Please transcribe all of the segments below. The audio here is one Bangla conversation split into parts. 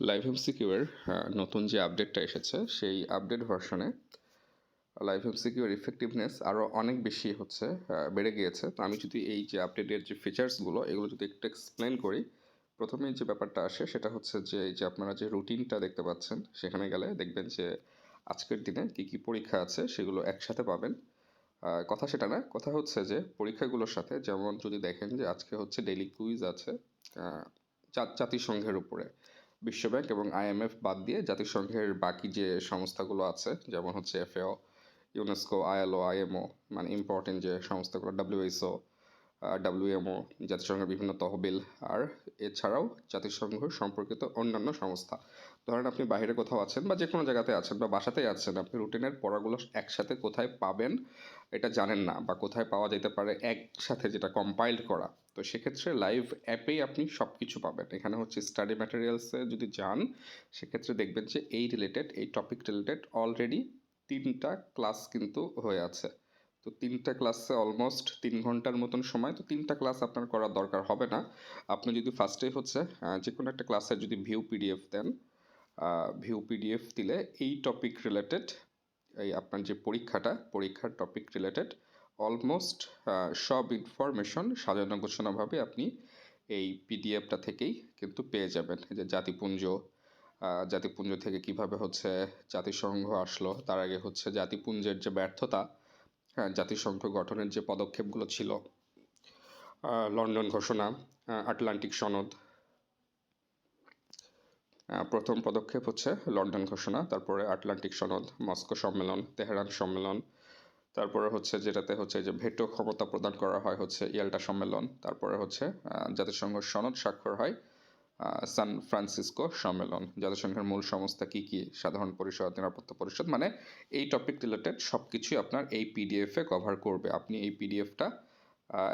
লাইভ এমসিকিউয়ের নতুন যে আপডেটটা এসেছে, সেই আপডেট ভার্সনে লাইভ এমসিকিউর ইফেক্টিভনেস আরও অনেক বেশি হচ্ছে বেড়ে গিয়েছে। তো আমি যদি এই যে আপডেটের যে ফিচার্সগুলো এগুলো যদি একটু এক্সপ্লেন করি, প্রথমেই যে ব্যাপারটা আসে, সেটা হচ্ছে যে, এই যে আপনারা যে রুটিনটা দেখতে পাচ্ছেন, সেখানে গেলে দেখবেন যে আজকের দিনে কী কী পরীক্ষা আছে, সেগুলো একসাথে পাবেন। কথা সেটা না, কথা হচ্ছে যে পরীক্ষাগুলোর সাথে যেমন যদি দেখেন যে আজকে হচ্ছে ডেইলি কুইজ আছে জাতিসংঘের উপরে। বিশ্বব্যাংক এবং আইএমএফ বাদ দিয়ে জাতিসংঘের বাকি যে সংস্থাগুলো আছে, যেমন হচ্ছে এফএও, ইউনেস্কো আইএলও আইএমও মানে ইম্পর্টেন্ট যে সংস্থাগুলো ডাব্লিউএইচও ডাব্লিউএমও জাতিসংঘের বিভিন্ন তহবিল আর এছাড়াও জাতিসংঘ সম্পর্কিত অন্যান্য সংস্থা। ধরেন আপনি বাইরে কোথাও আছেন বা যে কোনো জায়গাতে আছেন বা বাসাতেই আছেন, আপনি রুটিনের পড়াগুলো একসাথে কোথায় পাবেন এটা জানেন না বা কোথায় পাওয়া যেতে পারে একসাথে যেটা কম্পাইল্ড করা। তো সেক্ষেত্রে লাইভ অ্যাপেই আপনি সব কিছু পাবেন। এখানে হচ্ছে স্টাডি ম্যাটেরিয়ালসে যদি যান, সেক্ষেত্রে দেখবেন যে এই রিলেটেড এই টপিক রিলেটেড অলরেডি তিনটা ক্লাস কিন্তু হয়ে আছে। তো তিনটা ক্লাসে অলমোস্ট তিন ঘণ্টার মতন সময়, তো তিনটা ক্লাস আপনার করার দরকার হবে না। আপনি যদি ফার্স্টেই হচ্ছে যে কোনো একটা ক্লাসের যদি ভিউ পিডিএফ দেন ভিউ পিডিএফ দিলে এই টপিক রিলেটেড এই আপনার যে পরীক্ষাটা, পরীক্ষার টপিক রিলেটেড অলমোস্ট সব ইনফরমেশন সাজানো গোছানোভাবে আপনি এই পিডিএফটা থেকেই কিন্তু পেয়ে যাবেন। যে জাতিপুঞ্জ জাতিপুঞ্জ থেকে কীভাবে হচ্ছে জাতিসংঘ আসলো, তার আগে হচ্ছে জাতিপুঞ্জের যে ব্যর্থতা জাতিসংঘ গঠনের যে পদক্ষেপগুলো ছিল লন্ডন ঘোষণা আটলান্টিক সনদ প্রথম পদক্ষেপ হচ্ছে লন্ডন ঘোষণা, তারপরে আটলান্টিক সনদ, মস্কো সম্মেলন, তেহরান সম্মেলন, তারপরে হচ্ছে যেটাতে হচ্ছে যে ভেটো ক্ষমতা প্রদান করা হয় হচ্ছে ইয়াল্টা সম্মেলন, তারপরে হচ্ছে জাতিসংঘ সনদ স্বাক্ষর হয় সান ফ্রান্সিসকো সম্মেলন জাতিসংঘের মূল সংস্থা কি কি? সাধারণ পরিষদ, নিরাপত্তা পরিষদ মানে এই টপিক রিলেটেড সব কিছুই আপনার এই পিডিএফে কভার করবে। আপনি এই পিডিএফটা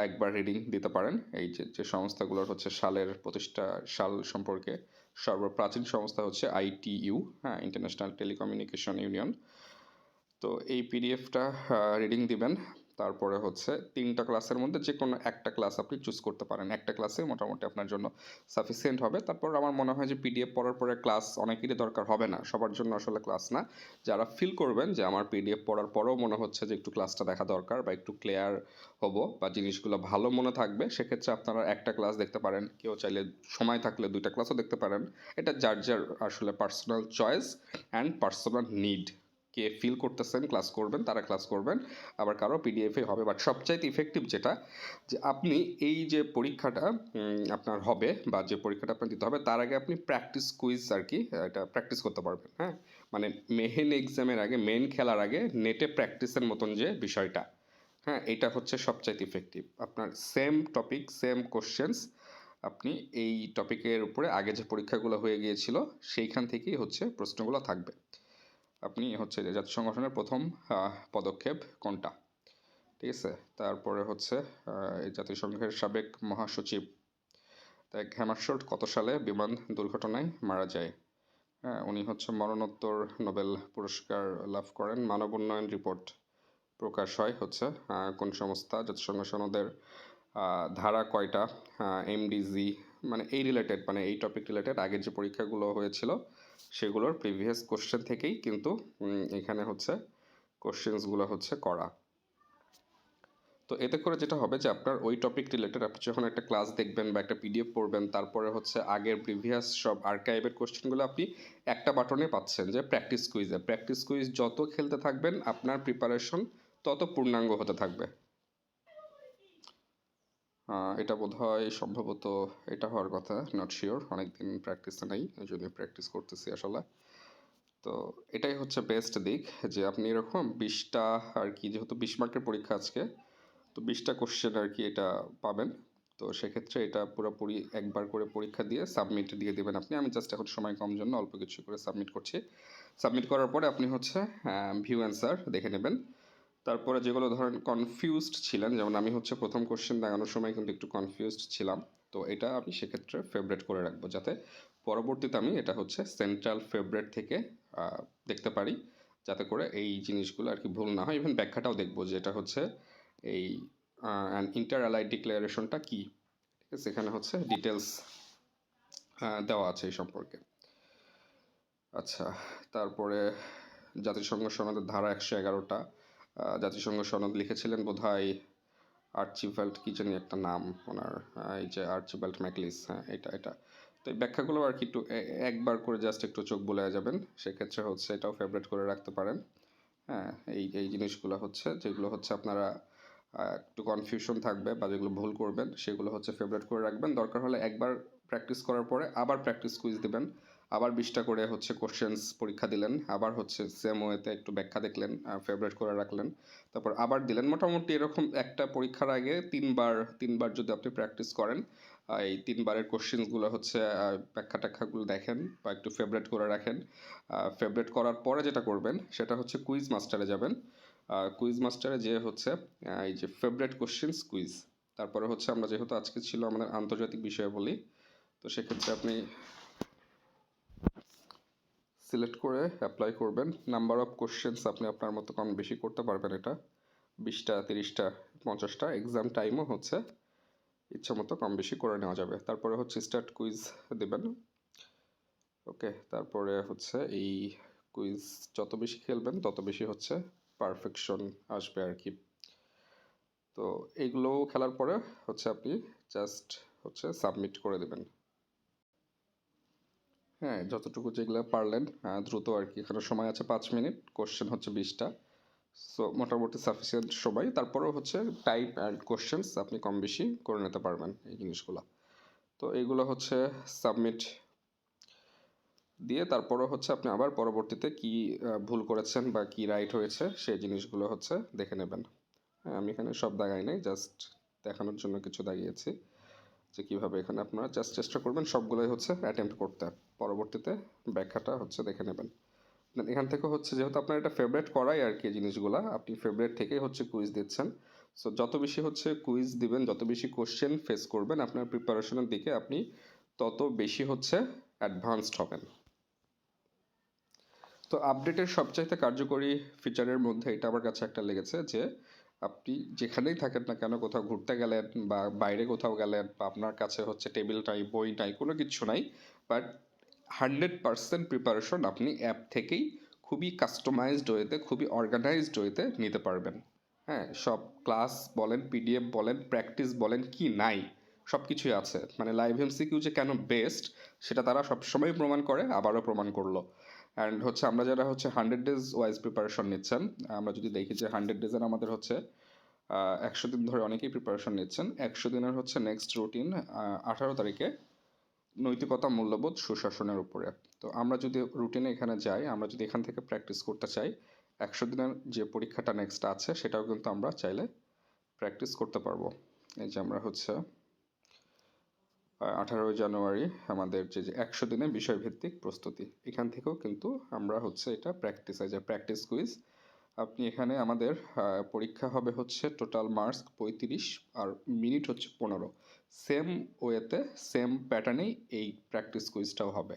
একবার রিডিং দিতে পারেন। এই যে যে সংস্থাগুলোর হচ্ছে সালের প্রতিষ্ঠা, সাল সম্পর্কে সর্বপ্রাচীন সংস্থা হচ্ছে আইটিইউ হ্যাঁ ইন্টারন্যাশনাল টেলিকমিউনিকেশন ইউনিয়ন তো এই পিডিএফটা রিডিং দিবেন। তারপরে হচ্ছে তিনটা ক্লাসের মধ্যে যে কোনো একটা ক্লাস আপনি চুজ করতে পারেন। একটা ক্লাসে মোটামুটি আপনার জন্য সাফিসিয়েন্ট হবে। তারপর আমার মনে হয় যে পিডিএফ পড়ার পরে ক্লাস অনেকেরই দরকার হবে না। সবার জন্য আসলে ক্লাস না। যারা ফিল করবেন যে আমার পিডিএফ পড়ার পরেও মনে হচ্ছে যে একটু ক্লাসটা দেখা দরকার বা একটু ক্লিয়ার হব বা জিনিসগুলো ভালো মনে থাকবে, সেক্ষেত্রে আপনারা একটা ক্লাস দেখতে পারেন। কেউ চাইলে সময় থাকলে দুইটা ক্লাসও দেখতে পারেন। এটা যার যার আসলে personal choice and personal need K feel করতেছেন ক্লাস করবেন, তারা ক্লাস করবেন, আবার কারও পিডিএফে হবে। বাট সবচাইতে ইফেক্টিভ যেটা, যে আপনি এই যে পরীক্ষাটা আপনার হবে বা যে পরীক্ষাটা আপনার দিতে হবে, তার আগে আপনি প্র্যাকটিস কুইজ আর কি, এটা প্র্যাকটিস করতে পারবেন হ্যাঁ? মানে মেহেন এক্সামের আগে মেন খেলার আগে নেটে প্র্যাকটিসের মতন যে বিষয়টা হ্যাঁ? এটা হচ্ছে সবচাইতে ইফেক্টিভ আপনার সেম টপিক সেম কোশ্চেন্স আপনি এই টপিকের উপরে আগে যে পরীক্ষাগুলো হয়ে গিয়েছিল, সেইখান থেকেই হচ্ছে প্রশ্নগুলো থাকবে। আপনি হচ্ছে জাতীয় সংগঠনের প্রথম পদক্ষেপ কোনটা? ঠিক আছে? তারপরে হচ্ছে এই জাতিসংঘের সাবেক মহাসচিব। এক হ্যামারশোল্ড কত সালে বিমান দুর্ঘটনায় মারা যায়? হ্যাঁ উনি হচ্ছে মরণোত্তর নোবেল পুরস্কার লাভ করেন। মানব উন্নয়ন রিপোর্ট প্রকাশ হয় হচ্ছে কোন সংস্থা? জাতিসংঘ সনদের ধারা কয়টা? এমডিজি মানে এই রিলেটেড মানে এই টপিক রিলেটেড আগের যে পরীক্ষাগুলো হয়েছিল সেগুলোর প্রিভিয়াস কোশ্চেন থেকেই কিন্তু এখানে হচ্ছে কোশ্চেন্সগুলো হচ্ছে করা। তো এতে করে যেটা হবে যে আপনার ওই টপিক রিলেটেড আপনি যখন একটা ক্লাস দেখবেন বা একটা পিডিএফ পড়বেন, তারপরে হচ্ছে আগের প্রিভিয়াস সব আর্কাইভের কোশ্চেনগুলো আপনি একটা বাটনে পাচ্ছেন যে প্র্যাকটিস কুইজে প্র্যাকটিস কুইজ যত খেলতে থাকবেন, আপনার প্রিপারেশন তত পূর্ণাঙ্গ হতে থাকবে। এটা বোধ হয় সম্ভবত এটা হওয়ার কথা নট শিওর অনেকদিন প্র্যাকটিসে নেই এই জন্য প্র্যাকটিস করতেছি আসলে। তো এটাই হচ্ছে বেস্ট দিক, যে আপনি এরকম বিশটা আর কি, যেহেতু বিশ মার্কের পরীক্ষা আজকে, তো বিশটা কোশ্চেন আর কি এটা পাবেন। তো সেক্ষেত্রে এটা পুরোপুরি একবার করে পরীক্ষা দিয়ে সাবমিট দিয়ে দেবেন আপনি। আমি জাস্ট এখন সময় কম জন্য অল্প কিছু করে সাবমিট করছি। সাবমিট করার পরে আপনি হচ্ছে ভিউ অ্যান্সার দেখে নেবেন। তারপরে যেগুলো ধরেন কনফিউজড ছিলেন, যেমন আমি হচ্ছে প্রথম কোশ্চেন দেখানোর সময় কিন্তু একটু কনফিউজড ছিলাম। তো এটা আমি সেক্ষেত্রে ফেভারেট করে রাখব যাতে পরবর্তীতে আমি এটা হচ্ছে সেন্ট্রাল ফেভারেট থেকে দেখতে পারি। যাতে করে এই জিনিসগুলো আর কি ভুল না হয়। ইভেন ব্যাখ্যাটাও দেখব যে এটা হচ্ছে এই ইন্টার অ্যালাইড ডিক্লারেশনটা কী? ঠিক আছে, এখানে হচ্ছে ডিটেলস দেওয়া আছে এই সম্পর্কে। আচ্ছা তারপরে জাতিসংঘ সনদের ধারা একশো এগারোটা। জাতিসংঘ সনদ লিখেছিলেন বোধহয় আর্চিভেল্ট, কি জানি একটা নাম ওনার এই যে আর্চিভেল্ট ম্যাকলিস হ্যাঁ এটা এটা। তো এই ব্যাখ্যাগুলো আর কি একটু একবার করে জাস্ট একটু চোখ বলে যাবেন, সেক্ষেত্রে হচ্ছে এটাও ফেভারিট করে রাখতে পারেন। হ্যাঁ এই এই জিনিসগুলো হচ্ছে, যেগুলো হচ্ছে আপনারা একটু কনফিউশন থাকবে বা যেগুলো ভুল করবেন, সেগুলো হচ্ছে ফেভারিট করে রাখবেন। দরকার হলে একবার প্র্যাকটিস করার পরে আবার প্র্যাকটিস কুইজ দিবেন। আবার বিশটা করে হচ্ছে কোশ্চেন্স পরীক্ষা দিলেন, আবার হচ্ছে সেম ওয়েতে একটু ব্যাখ্যা দেখলেন ফেভারিট করে রাখলেন, তারপর আবার দিলেন। মোটামুটি এরকম একটা পরীক্ষার আগে তিনবার তিনবার যদি আপনি প্র্যাকটিস করেন এই তিনবারের কোশ্চেন্সগুলো হচ্ছে ব্যাখ্যা ট্যাখ্যাগুলো দেখেন বা একটু ফেভারিট করে রাখেন। ফেভারেট করার পরে যেটা করবেন, সেটা হচ্ছে কুইজ মাস্টারে যাবেন। কুইজ মাস্টারে যে হচ্ছে এই যে ফেভারিট কোশ্চেন্স কুইজ তারপরে হচ্ছে আমরা যেহেতু আজকে ছিল আমাদের আন্তর্জাতিক বিষয়ে বলি, তো সেক্ষেত্রে আপনি সিলেক্ট করে অ্যাপ্লাই করবেন। নাম্বার অফ কোশ্চেন্স আপনি আপনার মতো কম বেশি করতে পারবেন এটা। বিশটা, তিরিশটা, পঞ্চাশটা। এক্সাম টাইমও হচ্ছে ইচ্ছা মতো কম বেশি করে নেওয়া যাবে। তারপরে হচ্ছে স্টার্ট কুইজ দেবেন। ওকে তারপরে হচ্ছে এই কুইজ যত বেশি খেলবেন, তত বেশি হচ্ছে পারফেকশন আসবে আর কি। তো এইগুলো খেলার পরে হচ্ছে আপনি জাস্ট হচ্ছে সাবমিট করে দেবেন। হ্যাঁ যতটুকু যেগুলো পারলেন দ্রুত আর কি এখানে সময় আছে পাঁচ মিনিট কোশ্চেন হচ্ছে বিশটা। সো মোটামুটি সাফিসিয়েন্ট সময়। তারপরেও হচ্ছে টাইপ অ্যান্ড কোশ্চেন্স আপনি কম বেশি করে নিতে পারবেন এই জিনিসগুলো। তো এইগুলো হচ্ছে সাবমিট দিয়ে, তারপরও হচ্ছে আপনি আবার পরবর্তীতে কি ভুল করেছেন বা কি রাইট হয়েছে, সেই জিনিসগুলো হচ্ছে দেখে নেবেন। হ্যাঁ আমি এখানে সব দাগাই নাই জাস্ট দেখানোর জন্য কিছু দাগিয়েছি। যে কীভাবে এখানে আপনারা জাস্ট চেষ্টা করবেন সবগুলোই হচ্ছে অ্যাটেম্প্ট করতে। পরবর্তীতে ব্যাখ্যাটা হচ্ছে দেখে নেবেন। Then এখান থেকে হচ্ছে যেহেতু আপনার এটা ফেভারিট করাই আর কি জিনিসগুলো, আপনি ফেভারিট থেকেই হচ্ছে কুইজ দিচ্ছেন। সো যত বেশি হচ্ছে কুইজ দিবেন, যত বেশি কোশ্চেন ফেস করবেন, আপনার প্রিপারেশনের দিকে আপনি তত বেশি হচ্ছে অ্যাডভান্সড হবেন। তো আপডেটের সবচাইতে কার্যকরী ফিচারের মধ্যে এটা আমার কাছে একটা লেগেছে যে আপনি যেখানেই থাকেন না কেন, কোথাও ঘুরতে গেলেন বা বাইরে কোথাও গেলেন বা আপনার কাছে হচ্ছে টেবিল নাই, বই নাই, কোনো কিছু নাই বাট হান্ড্রেড পারসেন্ট প্রিপারেশন আপনি অ্যাপ থেকেই খুবই কাস্টমাইজড ওয়েতে খুবই অর্গানাইজড ওয়েতে নিতে পারবেন। হ্যাঁ সব ক্লাস বলেন পিডিএফ বলেন প্র্যাকটিস বলেন কি নাই সব কিছুই আছে। মানে লাইভ এমসিকিউ যে কেন বেস্ট সেটা তারা সবসময় প্রমাণ করে, আবারও প্রমাণ করল। অ্যান্ড হচ্ছে আমরা যারা হচ্ছে হান্ড্রেড ডেজ ওয়াইজ প্রিপারেশন নিচ্ছেন, আমরা যদি দেখি যে হান্ড্রেড ডেজের আমাদের হচ্ছে একশো দিন ধরে অনেকেই প্রিপারেশন নিচ্ছেন। একশো দিনের হচ্ছে নেক্সট রুটিন আঠারো তারিখে নৈতিকতা, মূল্যবোধ, সুশাসনের উপরে। তো আমরা যদি রুটিনে এখানে যাই, আমরা যদি এখান থেকে প্র্যাকটিস করতে চাই, একশো দিনের যে পরীক্ষাটা নেক্সট আছে, সেটাও কিন্তু আমরা চাইলে প্র্যাকটিস করতে পারব। এই যে আমরা হচ্ছে আঠারোই জানুয়ারি আমাদের যে একশো দিনে বিষয়ভিত্তিক প্রস্তুতি, এখান থেকেও কিন্তু আমরা হচ্ছে এটা প্র্যাকটিস যে প্র্যাকটিস কুইজ আপনি এখানে আমাদের পরীক্ষা হবে হচ্ছে টোটাল মার্কস পঁয়ত্রিশ আর মিনিট হচ্ছে পনেরো। সেম ওয়েতে সেম প্যাটার্নেই এই প্র্যাকটিস কুইজটাও হবে।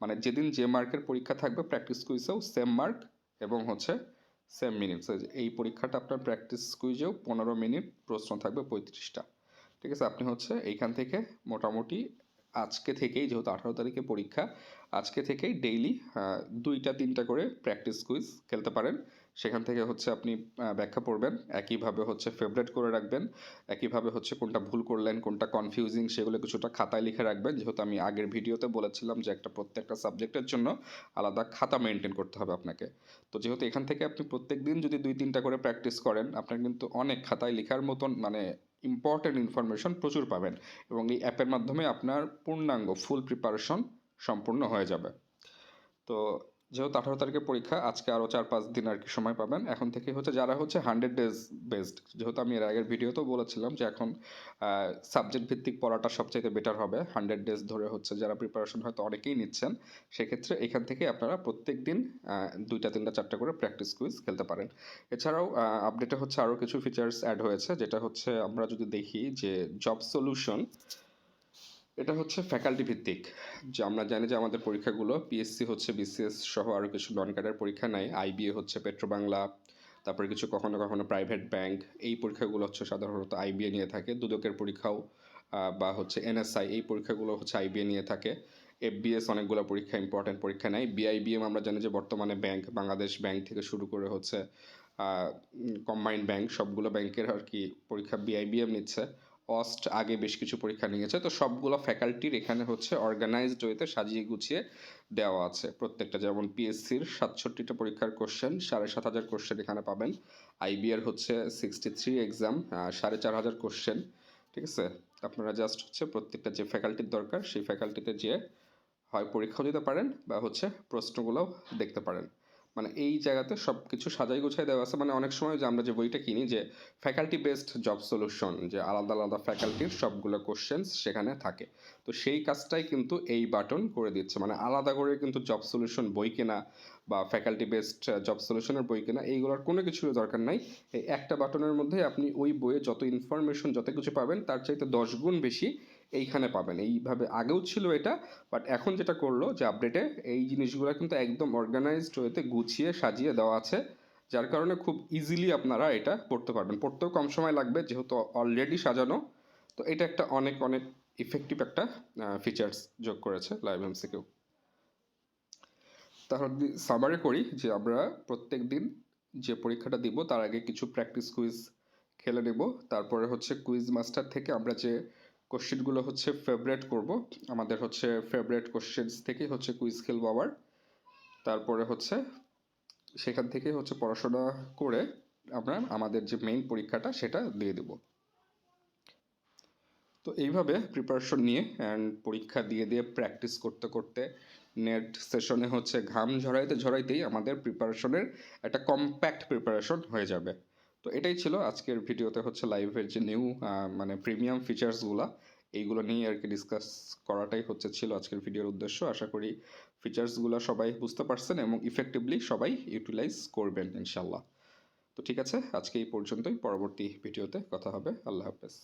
মানে যেদিন যে মার্কের পরীক্ষা থাকবে প্র্যাকটিস কুইজেও সেম মার্ক এবং হচ্ছে সেম মিনিট এই পরীক্ষাটা আপনার প্র্যাকটিস কুইজেও পনেরো মিনিট প্রশ্ন থাকবে পঁয়ত্রিশটা। ঠিক আছে, আপনি হচ্ছে এইখান থেকে মোটামুটি আজকে থেকেই, যেহেতু আঠারো তারিখে পরীক্ষা, আজকে থেকেই ডেইলি দুইটা, তিনটা করে প্র্যাকটিস কুইজ খেলতে পারেন। সেখান থেকে হচ্ছে আপনি ব্যাখ্যা পড়বেন, একইভাবে হচ্ছে ফেভারেট করে রাখবেন, একইভাবে হচ্ছে কোনটা ভুল করলেন, কোনটা কনফিউজিং সেগুলো কিছুটা খাতায় লিখে রাখবেন। যেহেতু আমি আগের ভিডিওতে বলেছিলাম যে একটা প্রত্যেকটা সাবজেক্টের জন্য আলাদা খাতা মেনটেন করতে হবে আপনাকে। তো যেহেতু এখান থেকে আপনি প্রত্যেক দিন যদি দুই, তিনটা করে প্র্যাকটিস করেন, আপনার কিন্তু অনেক খাতায় লেখার মতন মানে ইম্পর্টেন্ট ইনফরমেশন প্রচুর পাবেন এবং এই অ্যাপের মাধ্যমে আপনার পূর্ণাঙ্গ ফুল প্রিপারেশন সম্পূর্ণ হয়ে যাবে। তো যেহেতু আঠারো তারিখে পরীক্ষা, আজকে আরও চার পাঁচ দিন আর কি সময় পাবেন। এখন থেকে হচ্ছে যারা হচ্ছে হান্ড্রেড ডেজ বেসড যেহেতু আমি এর আগের ভিডিওতেও বলেছিলাম যে এখন সাবজেক্ট ভিত্তিক পড়াটা সবচাইতে বেটার হবে। হান্ড্রেড ডেজ ধরে হচ্ছে যারা প্রিপারেশন হয়তো অনেকেই নিচ্ছেন, সেক্ষেত্রে এখান থেকে আপনারা প্রত্যেক দিন দুইটা, তিনটা, চারটা করে প্র্যাকটিস কুইজ খেলতে পারেন। এছাড়াও আপডেটে হচ্ছে আরও কিছু ফিচার্স অ্যাড হয়েছে, যেটা হচ্ছে আমরা যদি দেখি যে জব সলিউশন এটা হচ্ছে ফ্যাকাল্টি ভিত্তিক। যে আমরা জানি যে আমাদের পরীক্ষাগুলো পিএসসি হচ্ছে বিসিএস সহ আরও কিছু নন ক্যাডার পরীক্ষা নেয় আইবিএ হচ্ছে পেট্রোবাংলা তারপরে কিছু কখনো কখনো প্রাইভেট ব্যাংক এই পরীক্ষাগুলো হচ্ছে সাধারণত আইবিএ নিয়ে থাকে। দুদকের পরীক্ষাও বা হচ্ছে এনএসআই এই পরীক্ষাগুলো হচ্ছে আইবিএ নিয়ে থাকে। এফবিএস অনেকগুলো পরীক্ষা ইম্পর্টেন্ট পরীক্ষা নেয় বিআইবিএম আমরা জানি যে বর্তমানে ব্যাংক বাংলাদেশ ব্যাংক থেকে শুরু করে হচ্ছে কম্বাইন্ড ব্যাংক সবগুলো ব্যাংকের আর কি পরীক্ষা বিআইবিএম নিচ্ছে। অস্ট আগে বেশ কিছু পরীক্ষা নিয়েছে। তো সবগুলো ফ্যাকাল্টির এখানে হচ্ছে অর্গানাইজড ওয়েতে সাজিয়ে গুছিয়ে দেওয়া আছে। প্রত্যেকটা যেমন পিএসসির সাতষট্টিটা পরীক্ষার কোশ্চেন সাড়ে সাত হাজার কোশ্চেন এখানে পাবেন। আইবিআর হচ্ছে সিক্সটি থ্রি এক্সাম সাড়ে চার হাজার কোশ্চেন ঠিক আছে? আপনারা জাস্ট হচ্ছে প্রত্যেকটা যে ফ্যাকাল্টির দরকার, সেই ফ্যাকাল্টিতে যেয়ে হয় পরীক্ষাও দিতে পারেন বা হচ্ছে প্রশ্নগুলোও দেখতে পারেন। মানে এই জায়গাতে সব কিছু সাজাই গোছাই দেওয়া আছে। মানে অনেক সময় যে আমরা যে বইটা কিনি যে ফ্যাকাল্টি বেসড জব সলিউশন যে আলাদা আলাদা ফ্যাকাল্টির সবগুলো কোশ্চেন্স সেখানে থাকে। তো সেই কাজটাই কিন্তু এই বাটন করে দিচ্ছে। মানে আলাদা করে কিন্তু জব সলিউশন বই কেনা বা ফ্যাকাল্টি বেসড জব সলিউশনের বই কেনা, এইগুলোর কোনো কিছুর দরকার নাই। এই একটা বাটনের মধ্যে আপনি ওই বইয়ে যত ইনফরমেশন যত কিছু পাবেন, তার চাইতে দশ গুণ বেশি এইখানে পাবেন। এইভাবে আগেও ছিল এটা বাট এখন যেটা করল যে আপডেটে এই জিনিসগুলো কিন্তু একদম অর্গানাইজড ওয়েতে গুছিয়ে সাজিয়ে দেওয়া আছে, যার কারণে খুব ইজিলি আপনারা এটা পড়তে পারবেন। পড়তেও কম সময় লাগবে যেহেতু অলরেডি সাজানো, তো এটা একটা অনেক অনেক ইফেক্টিভ একটা ফিচার্স যোগ করেছে লাইভ এমসিকিউ তাহলে সামারি করি যে আমরা প্রত্যেক দিন যে পরীক্ষাটা দিব, তার আগে কিছু প্র্যাকটিস কুইজ খেলে নেব। তারপরে হচ্ছে কুইজ মাস্টার থেকে আমরা যে কোশ্চেনগুলো হচ্ছে ফেভারেট করব। আমাদের হচ্ছে ফেভারেট কোশ্চেন্স থেকে হচ্ছে কুইজ খেলব আবার। তারপরে হচ্ছে সেখান থেকে হচ্ছে পড়াশোনা করে আমরা আমাদের যে মেইন পরীক্ষাটা সেটা দিয়ে দেব। তো এইভাবে প্রিপারেশন নিয়ে অ্যান্ড পরীক্ষা দিয়ে দিয়ে প্র্যাকটিস করতে করতে নেট সেশনে হচ্ছে ঘাম ঝরাইতে ঝরাইতেই আমাদের প্রিপারেশনের একটা কম্প্যাক্ট প্রিপারেশন হয়ে যাবে। তো এটাই ছিল আজকের ভিডিওতে হচ্ছে লাইভের যে নিউ মানে প্রিমিয়াম ফিচার্সগুলো এইগুলো নিয়ে আর কি ডিসকাস করাটাই হচ্ছে ছিল আজকের ভিডিওর উদ্দেশ্য। আশা করি ফিচার্সগুলো সবাই বুঝতে পারছেন এবং ইফেক্টিভলি সবাই ইউটিলাইজ করবেন ইনশাল্লাহ তো ঠিক আছে, আজকে এই পর্যন্তই। পরবর্তী ভিডিওতে কথা হবে। আল্লাহ হাফেজ।